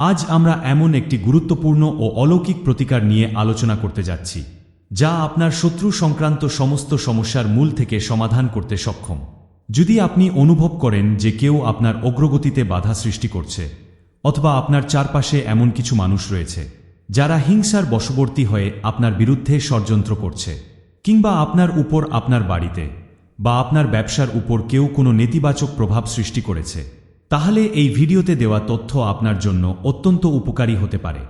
আজ আমরা এমন একটি গুরুত্বপূর্ণ ও অলৌকিক প্রতিকার নিয়ে আলোচনা করতে যাচ্ছি, যা আপনার শত্রু সংক্রান্ত সমস্ত সমস্যার মূল থেকে সমাধান করতে সক্ষম। যদি আপনি অনুভব করেন যে কেউ আপনার অগ্রগতিতে বাধা সৃষ্টি করছে, অথবা আপনার চারপাশে এমন কিছু মানুষ রয়েছে, যারা হিংসার বশবর্তী হয়ে আপনার বিরুদ্ধে ষড়যন্ত্র করছে, কিংবা আপনার উপর আপনার বাড়িতে, বা আপনার ব্যবসার উপর কেউ কোনো নেতিবাচক প্রভাব সৃষ্টি করেছে তাহলে এই ভিডিওতে দেওয়া তথ্য আপনার জন্য অত্যন্ত উপকারী হতে পারে।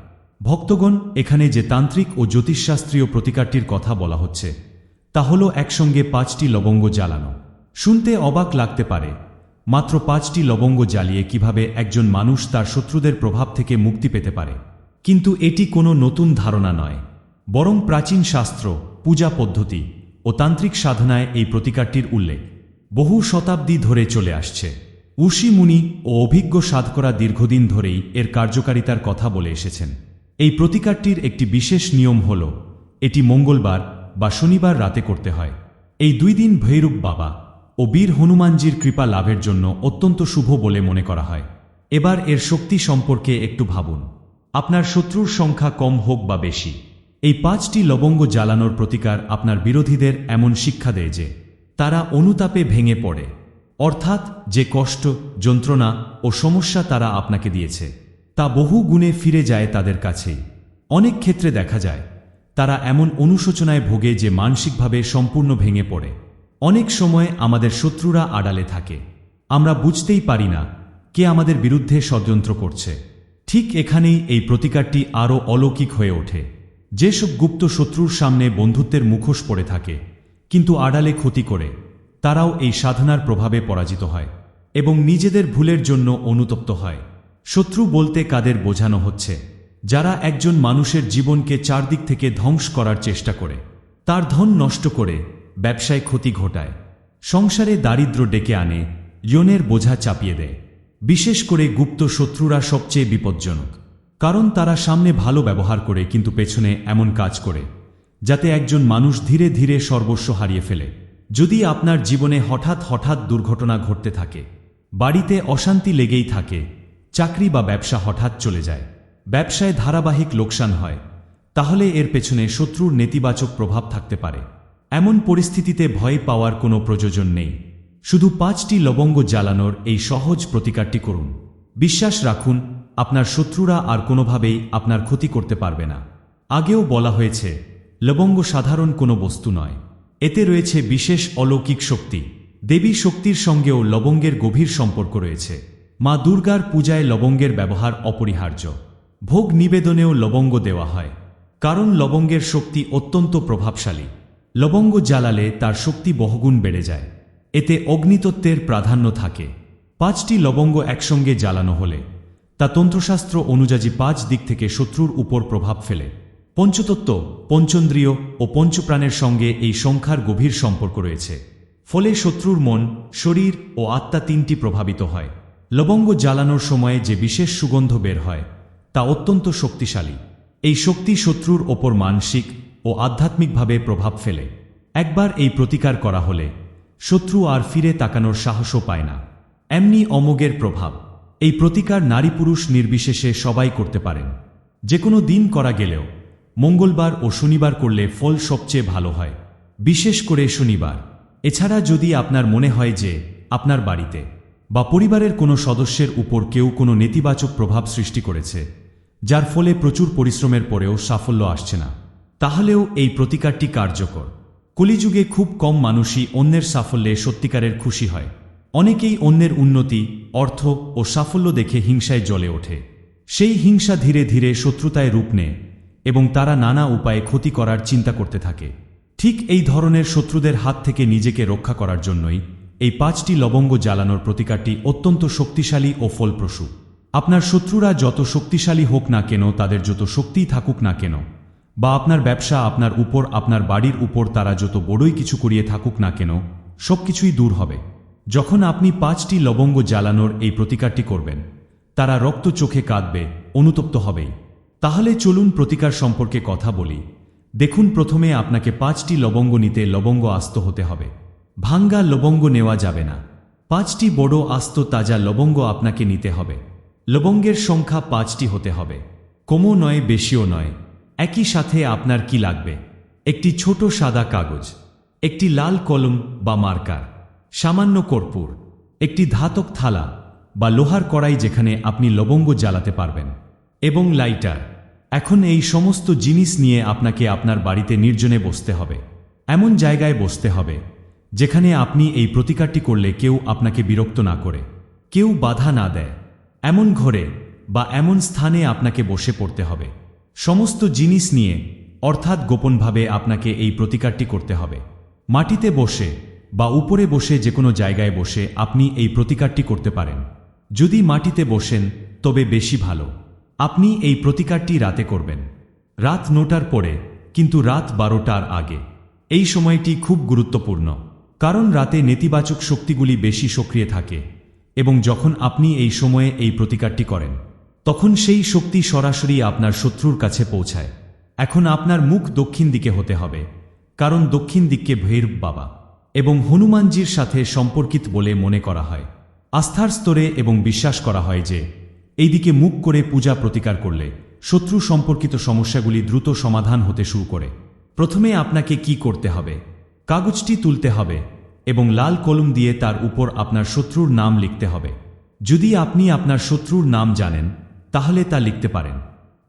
ভক্তগণ, এখানে যে তান্ত্রিক ও জ্যোতিষশাস্ত্রীয় প্রতিকারটির কথা বলা হচ্ছে, তা হল একসঙ্গে পাঁচটি লবঙ্গ জ্বালানো। শুনতে অবাক লাগতে পারে, মাত্র পাঁচটি লবঙ্গ জ্বালিয়ে কীভাবে একজন মানুষ তার শত্রুদের প্রভাব থেকে মুক্তি পেতে পারে। কিন্তু এটি কোনো নতুন ধারণা নয়, বরং প্রাচীন শাস্ত্র, পূজা পদ্ধতি ও তান্ত্রিক সাধনায় এই প্রতিকারটির উল্লেখ। বহু শতাব্দী ধরে চলে আসছে। মুনি ও অভিজ্ঞ সাধকরা দীর্ঘদিন ধরেই এর কার্যকারিতার কথা বলে এসেছেন। এই প্রতিকারটির একটি বিশেষ নিয়ম হল, এটি মঙ্গলবার বা শনিবার রাতে করতে হয়। এই দুই দিন ভৈরব বাবা ও বীর হনুমানজির কৃপা লাভের জন্য অত্যন্ত শুভ বলে মনে করা হয়। এবার এর শক্তি সম্পর্কে একটু ভাবুন। আপনার শত্রুর সংখ্যা কম হোক বা বেশি, এই পাঁচটি লবঙ্গ জ্বালানোর প্রতিকার আপনার বিরোধীদের এমন শিক্ষা দেয় যে, তারা অনুতাপে ভেঙে পড়ে। অর্থাৎ যে কষ্ট, যন্ত্রণা ও সমস্যা তারা আপনাকে দিয়েছে, তা বহু গুণে ফিরে যায় তাদের কাছেই অনেক ক্ষেত্রে দেখা যায়, তারা এমন অনুশোচনায় ভোগে যে মানসিকভাবে সম্পূর্ণ ভেঙে পড়ে। অনেক সময় আমাদের শত্রুরা আড়ালে থাকে। আমরা বুঝতেই পারি না কে আমাদের বিরুদ্ধে ষড়যন্ত্র করছে। ঠিক এখানেই এই প্রতিকারটি আরও অলৌকিক হয়ে ওঠে। যেসব গুপ্ত শত্রুর সামনে বন্ধুত্বের মুখোশ পড়ে থাকে, কিন্তু আড়ালে ক্ষতি করে। তারাও এই সাধনার প্রভাবে পরাজিত হয় এবং নিজেদের ভুলের জন্য অনুতপ্ত হয়। শত্রু বলতে কাদের বোঝানো হচ্ছে? যারা একজন মানুষের জীবনকে চারদিক থেকে ধ্বংস করার চেষ্টা করে, তার ধন নষ্ট করে ব্যবসায় ক্ষতি ঘটায়, সংসারে দারিদ্র ডেকে আনে, ইয়নের বোঝা চাপিয়ে দেয়। বিশেষ করে গুপ্ত শত্রুরা সবচেয়ে বিপজ্জনক, কারণ তারা সামনে ভালো ব্যবহার করে কিন্তু পেছনে এমন কাজ করে, যাতে একজন মানুষ ধীরে ধীরে সর্বস্ব হারিয়ে ফেলে। যদি আপনার জীবনে হঠাৎ হঠাৎ দুর্ঘটনা ঘটতে থাকে, বাড়িতে অশান্তি লেগেই থাকে, চাকরি বা ব্যবসা হঠাৎ চলে যায়, ব্যবসায় ধারাবাহিক লোকসান হয়, তাহলে এর পেছনে শত্রুর নেতিবাচক প্রভাব থাকতে পারে। এমন পরিস্থিতিতে ভয় পাওয়ার কোনো প্রয়োজন নেই। শুধু পাঁচটি লবঙ্গ জ্বালানোর এই সহজ প্রতিকারটি করুন। বিশ্বাস রাখুন, আপনার শত্রুরা আর কোনোভাবেই আপনার ক্ষতি করতে পারবে না। আগেও বলা হয়েছে, লবঙ্গ সাধারণ কোনো বস্তু নয়। এতে রয়েছে বিশেষ অলৌকিক শক্তি। দেবী শক্তির সঙ্গেও লবঙ্গের গভীর সম্পর্ক রয়েছে। মা দুর্গার পূজায় লবঙ্গের ব্যবহার অপরিহার্য। ভোগ নিবেদনেও লবঙ্গ দেওয়া হয়। কারণ লবঙ্গের শক্তি অত্যন্ত প্রভাবশালী। লবঙ্গ জ্বালালে তার শক্তি বহুগুণ বেড়ে যায়। এতে অগ্নিতত্ত্বের প্রাধান্য থাকে। পাঁচটি লবঙ্গ একসঙ্গে জ্বালানো হলে, তা তন্ত্রশাস্ত্র অনুযায়ী পাঁচ দিক থেকে শত্রুর উপর প্রভাব ফেলে। পঞ্চতত্ত্ব, পঞ্চন্দ্রিয় ও পঞ্চপ্রাণের সঙ্গে এই সংখ্যার গভীর সম্পর্ক রয়েছে। ফলে শত্রুর মন, শরীর ও আত্মা তিনটি প্রভাবিত হয়। লবঙ্গ জ্বালানোর সময়ে যে বিশেষ সুগন্ধ বের হয়, তা অত্যন্ত শক্তিশালী। এই শক্তি শত্রুর ওপর মানসিক ও আধ্যাত্মিকভাবে প্রভাব ফেলে। একবার এই প্রতিকার করা হলে, শত্রু আর ফিরে তাকানোর সাহসও পায় না। এমনি অমোগের প্রভাব, এই প্রতিকার নারী পুরুষ নির্বিশেষে সবাই করতে পারেন। যে কোনো দিন করা গেলেও মঙ্গলবার ও শনিবার করলে ফল সবচেয়ে ভালো হয়। বিশেষ করে শনিবার। এছাড়া যদি আপনার মনে হয় যে, আপনার বাড়িতে বা পরিবারের কোনো সদস্যের উপর কেউ কোনো নেতিবাচক প্রভাব সৃষ্টি করেছে, যার ফলে প্রচুর পরিশ্রমের পরেও সাফল্য আসছে না, তাহলেও এই প্রতিকারটি কার্যকর। কলিযুগে খুব কম মানুষই অন্যের সাফল্যে সত্যিকারের খুশি হয়। অনেকেই অন্যের উন্নতি, অর্থ ও সাফল্য দেখে হিংসায় জ্বলে ওঠে। সেই হিংসা ধীরে ধীরে শত্রুতায় রূপ নেয়। এবং তারা নানা উপায়ে ক্ষতি করার চিন্তা করতে থাকে। ঠিক এই ধরনের শত্রুদের হাত থেকে নিজেকে রক্ষা করার জন্যই এই পাঁচটি লবঙ্গ জ্বালানোর প্রতিকারটি অত্যন্ত শক্তিশালী ও ফলপ্রসূ। আপনার শত্রুরা যত শক্তিশালী হোক না কেন, তাদের যত শক্তিই থাকুক না কেন, বা আপনার ব্যবসা আপনার উপর, আপনার বাড়ির উপর তারা যত বড়ই কিছু করিয়ে থাকুক না কেন, সবকিছুই দূর হবে। যখন আপনি পাঁচটি লবঙ্গ জ্বালানোর এই প্রতিকারটি করবেন, তারা রক্ত চোখে কাঁদবে, অনুতপ্ত হবেই। তাহলে চলুন প্রতিকার সম্পর্কে কথা বলি। দেখুন প্রথমে আপনাকে পাঁচটি লবঙ্গ নিতে লবঙ্গ আস্ত হতে হবে। ভাঙ্গা লবঙ্গ নেওয়া যাবে না। পাঁচটি বড় আস্ত তাজা লবঙ্গ আপনাকে নিতে হবে। লবঙ্গের সংখ্যা পাঁচটি হতে হবে। কমও নয়, বেশিও নয়। একই সাথে আপনার কি লাগবে? একটি ছোট সাদা কাগজ, একটি লাল কলম বা মার্কার, সামান্য কর্পূর, একটি ধাতব থালা বা লোহার কড়াই যেখানে আপনি লবঙ্গ জ্বালাতে পারবেন। এবং লাইটার। এখন এই সমস্ত জিনিস নিয়ে আপনাকে আপনার বাড়িতে নির্জনে বসতে হবে। এমন জায়গায় বসতে হবে, যেখানে আপনি এই প্রতিকারটি করলে কেউ আপনাকে বিরক্ত না করে, কেউ বাধা না দেয়। এমন ঘরে বা এমন স্থানে আপনাকে বসে পড়তে হবে। সমস্ত জিনিস নিয়ে, অর্থাৎ গোপনভাবে আপনাকে এই প্রতিকারটি করতে হবে। মাটিতে বসে বা উপরে বসে যে কোনো জায়গায় বসে আপনি এই প্রতিকারটি করতে পারেন। যদি মাটিতে বসেন, তবে বেশি ভালো। আপনি এই প্রতিকারটি রাতে করবেন। রাত নটার পরে, কিন্তু রাত বারোটার আগে। এই সময়টি খুব গুরুত্বপূর্ণ, কারণ রাতে নেতিবাচক শক্তিগুলি বেশি সক্রিয় থাকে এবং যখন আপনি এই সময়ে এই প্রতিকারটি করেন, তখন সেই শক্তি সরাসরি আপনার শত্রুর কাছে পৌঁছায়। এখন আপনার মুখ দক্ষিণ দিকে হতে হবে, কারণ দক্ষিণ দিককে ভৈরব বাবা এবং হনুমানজির সাথে সম্পর্কিত বলে মনে করা হয়। আস্থার স্তরে এবং বিশ্বাস করা হয় যে এই দিকে মুখ করে পূজা প্রতিকার করলে শত্রু সম্পর্কিত সমস্যাগুলি দ্রুত সমাধান হতে শুরু করে। প্রথমে আপনাকে কি করতে হবে? কাগজটি তুলতে হবে এবং লাল কলম দিয়ে তার উপর আপনার শত্রুর নাম লিখতে হবে। যদি আপনি আপনার শত্রুর নাম জানেন, তাহলে তা লিখতে পারেন।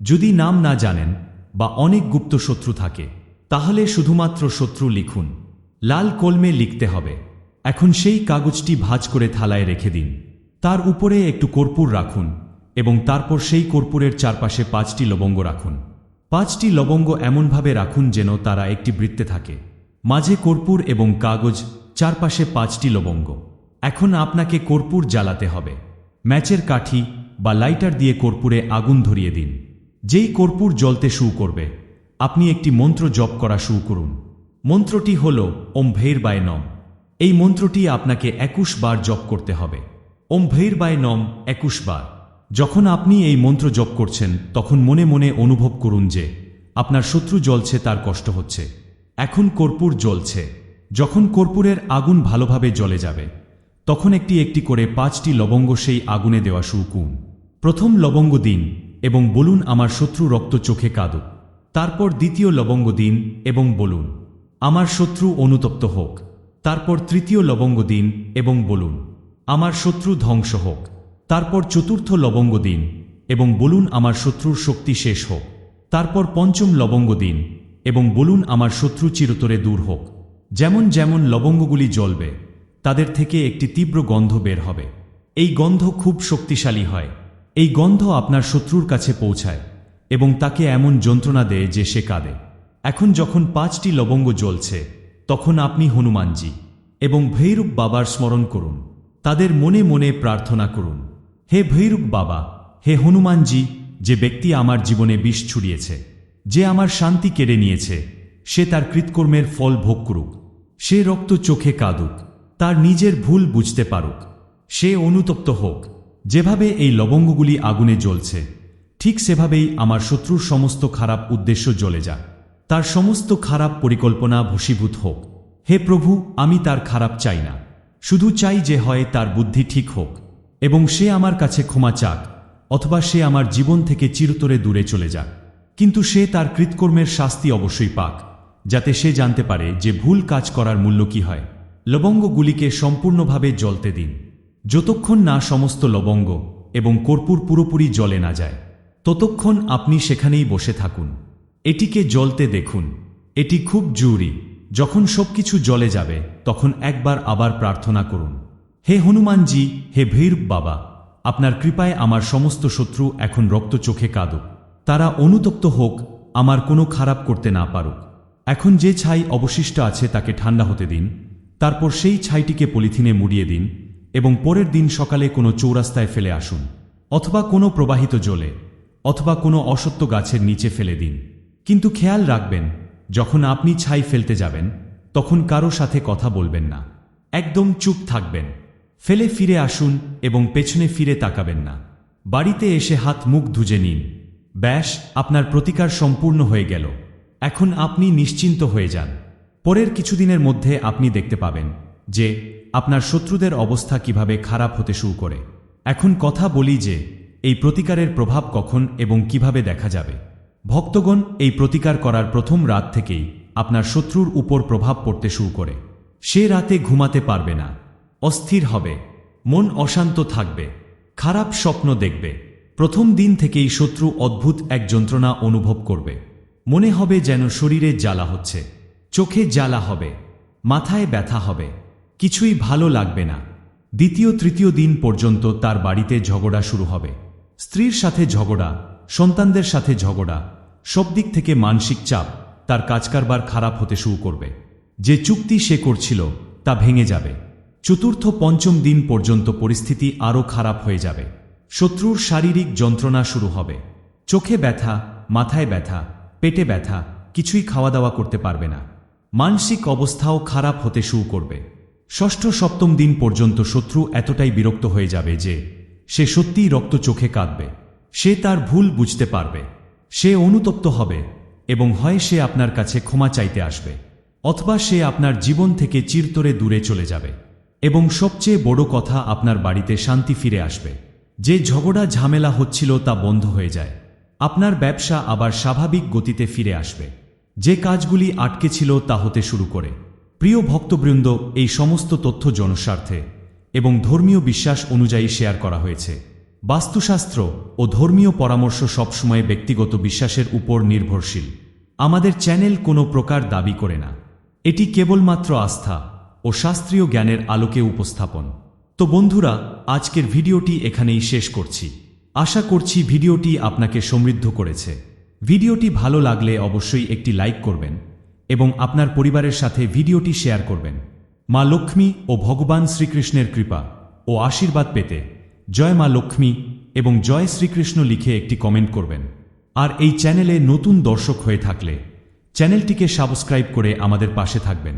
যদি নাম না জানেন বা অনেক গুপ্ত শত্রু থাকে, তাহলে শুধুমাত্র শত্রু লিখুন। লাল কলমে লিখতে হবে। এখন সেই কাগজটি ভাজ করে থালায় রেখে দিন। তার উপরে একটু কর্পূর রাখুন। এবং তারপর সেই কর্পূরের চারপাশে পাঁচটি লবঙ্গ রাখুন। পাঁচটি লবঙ্গ এমনভাবে রাখুন যেন তারা একটি বৃত্তে থাকে। মাঝে কর্পূর এবং কাগজ, চারপাশে পাঁচটি লবঙ্গ। এখন আপনাকে কর্পূর জ্বালাতে হবে। ম্যাচের কাঠি বা লাইটার দিয়ে কর্পূরে আগুন ধরিয়ে দিন। যেই কর্পূর জ্বলতে শুরু করবে, আপনি একটি মন্ত্র জপ করা শুরু করুন। মন্ত্রটি হল ওম ভৈর বায় নম এই মন্ত্রটি আপনাকে একুশ বার জপ করতে হবে। ওম ভৈর বায় নম একুশ বার। যখন আপনি এই মন্ত্র জপ করছেন, তখন মনে মনে অনুভব করুন যে, আপনার শত্রু জ্বলছে, তার কষ্ট হচ্ছে। এখন কর্পূর জ্বলছে। যখন কর্পূরের আগুন ভালোভাবে জ্বলে যাবে, তখন একটি একটি করে পাঁচটি লবঙ্গ সেই আগুনে দেওয়া শুরু করুন। প্রথম লবঙ্গ দিন, এবং বলুন, আমার শত্রু রক্ত চোখে কাঁদুক। তারপর দ্বিতীয় লবঙ্গ দিন, এবং বলুন, আমার শত্রু অনুতপ্ত হোক। তারপর তৃতীয় লবঙ্গ দিন, এবং বলুন, আমার শত্রু ধ্বংস হোক। তারপর চতুর্থ লবঙ্গ দিন, এবং বলুন আমার শত্রুর শক্তি শেষ হোক। তারপর পঞ্চম লবঙ্গ দিন, এবং বলুন আমার শত্রু চিরতরে দূর হোক। যেমন যেমন লবঙ্গগুলি জ্বলবে, তাদের থেকে একটি তীব্র গন্ধ বের হবে। এই গন্ধ খুব শক্তিশালী হয়। এই গন্ধ আপনার শত্রুর কাছে পৌঁছায়, এবং তাকে এমন যন্ত্রণা দেয় যে সে কাঁদে। এখন যখন পাঁচটি লবঙ্গ জ্বলছে, তখন আপনি হনুমানজি, এবং ভৈরূপ বাবার স্মরণ করুন। তাদের মনে মনে প্রার্থনা করুন। হে ভৈরব বাবা, হে হনুমানজি, যে ব্যক্তি আমার জীবনে বিষ ছুড়িয়েছে, যে আমার শান্তি কেড়ে নিয়েছে, সে তার কৃতকর্মের ফল ভোগ করুক। সে রক্ত চোখে কাঁদুক, তার নিজের ভুল বুঝতে পারুক। সে অনুতপ্ত হোক, যেভাবে এই লবঙ্গগুলি আগুনে জ্বলছে, ঠিক সেভাবেই আমার শত্রুর সমস্ত খারাপ উদ্দেশ্য জ্বলে যাক। তার সমস্ত খারাপ পরিকল্পনা ভূষীভূত হোক। হে প্রভু, আমি তার খারাপ চাই না। শুধু চাই যে হয় তার বুদ্ধি ঠিক হোক। এবং সে আমার কাছে ক্ষমা চাক, অথবা সে আমার জীবন থেকে চিরতরে দূরে চলে যাক। কিন্তু সে তার কৃতকর্মের শাস্তি অবশ্যই পাক, যাতে সে জানতে পারে যে ভুল কাজ করার মূল্য কি হয়। লবঙ্গগুলিকে সম্পূর্ণভাবে জ্বলতে দিন। যতক্ষণ না সমস্ত লবঙ্গ এবং কর্পূর পুরোপুরি জলে না যায়, ততক্ষণ আপনি সেখানেই বসে থাকুন। এটিকে জ্বলতে দেখুন। এটি খুব জরুরি। যখন সবকিছু জলে যাবে, তখন একবার আবার প্রার্থনা করুন। হে হনুমানজি, হে ভৈরব বাবা, আপনার কৃপায় আমার সমস্ত শত্রু এখন রক্ত চোখে কাঁদুক। তারা অনুতপ্ত হোক, আমার কোনো খারাপ করতে না পারুক। এখন যে ছাই অবশিষ্ট আছে তাকে ঠান্ডা হতে দিন, তারপর সেই ছাইটিকে পলিথিনে মুড়িয়ে দিন এবং পরের দিন সকালে কোনো চৌরাস্তায় ফেলে আসুন, অথবা কোনো প্রবাহিত জলে, অথবা কোনো অসত্য গাছের নিচে ফেলে দিন। কিন্তু খেয়াল রাখবেন, যখন আপনি ছাই ফেলতে যাবেন, তখন কারও সাথে কথা বলবেন না। একদম চুপ থাকবেন। ফেলে ফিরে আসুন এবং পেছনে ফিরে তাকাবেন না। বাড়িতে এসে হাত মুখ ধুজে নিন। ব্যাস, আপনার প্রতিকার সম্পূর্ণ হয়ে গেল। এখন আপনি নিশ্চিন্ত হয়ে যান। পরের কিছুদিনের মধ্যে আপনি দেখতে পাবেন যে আপনার শত্রুদের অবস্থা কীভাবে খারাপ হতে শুরু করে। এখন কথা বলি যে, এই প্রতিকারের প্রভাব কখন এবং কীভাবে দেখা যাবে? ভক্তগণ, এই প্রতিকার করার প্রথম রাত থেকেই আপনার শত্রুর উপর প্রভাব পড়তে শুরু করে। সে রাতে ঘুমাতে পারবে না। অস্থির হবে। মন অশান্ত থাকবে। খারাপ স্বপ্ন দেখবে। প্রথম দিন থেকেই শত্রু অদ্ভুত এক যন্ত্রণা অনুভব করবে। মনে হবে যেন শরীরে জ্বালা হচ্ছে। চোখে জ্বালা হবে। মাথায় ব্যথা হবে। কিছুই ভালো লাগবে না। দ্বিতীয় তৃতীয় দিন পর্যন্ত তার বাড়িতে ঝগড়া শুরু হবে। স্ত্রীর সাথে ঝগড়া, সন্তানদের সাথে ঝগড়া, সব দিক থেকে মানসিক চাপ তার কাজকারবার খারাপ হতে শুরু করবে। যে চুক্তি সে করছিল, তা ভেঙে যাবে। চতুর্থ পঞ্চম দিন পর্যন্ত পরিস্থিতি আরও খারাপ হয়ে যাবে। শত্রুর শারীরিক যন্ত্রণা শুরু হবে। চোখে ব্যথা, মাথায় ব্যথা, পেটে ব্যথা, কিছুই খাওয়া দাওয়া করতে পারবে না। মানসিক অবস্থাও খারাপ হতে শুরু করবে। ষষ্ঠ সপ্তম দিন পর্যন্ত শত্রু এতটাই বিরক্ত হয়ে যাবে যে, সে সত্যিই রক্ত চোখে কাঁদবে। সে তার ভুল বুঝতে পারবে। সে অনুতপ্ত হবে এবং হয় সে আপনার কাছে ক্ষমা চাইতে আসবে, অথবা সে আপনার জীবন থেকে চিরতরে দূরে চলে যাবে। এবং সবচেয়ে বড় কথা আপনার বাড়িতে শান্তি ফিরে আসবে। যে ঝগড়া ঝামেলা হচ্ছিল তা বন্ধ হয়ে যায়। আপনার ব্যবসা আবার স্বাভাবিক গতিতে ফিরে আসবে। যে কাজগুলি আটকে ছিল তা হতে শুরু করে। প্রিয় ভক্তবৃন্দ, এই সমস্ত তথ্য জনস্বার্থে এবং ধর্মীয় বিশ্বাস অনুযায়ী শেয়ার করা হয়েছে। বাস্তুশাস্ত্র ও ধর্মীয় পরামর্শ সবসময় ব্যক্তিগত বিশ্বাসের উপর নির্ভরশীল। আমাদের চ্যানেল কোনো প্রকার দাবি করে না। এটি কেবলমাত্র আস্থা ও শাস্ত্রীয় জ্ঞানের আলোকে উপস্থাপন। তো বন্ধুরা, আজকের ভিডিওটি এখানেই শেষ করছি। আশা করছি ভিডিওটি আপনাকে সমৃদ্ধ করেছে। ভিডিওটি ভালো লাগলে অবশ্যই একটি লাইক করবেন এবং আপনার পরিবারের সাথে ভিডিওটি শেয়ার করবেন। মা লক্ষ্মী ও ভগবান শ্রীকৃষ্ণের কৃপা ও আশীর্বাদ পেতে জয় মা লক্ষ্মী এবং জয় শ্রীকৃষ্ণ লিখে একটি কমেন্ট করবেন। আর এই চ্যানেলে নতুন দর্শক হয়ে থাকলে চ্যানেলটিকে সাবস্ক্রাইব করে আমাদের পাশে থাকবেন।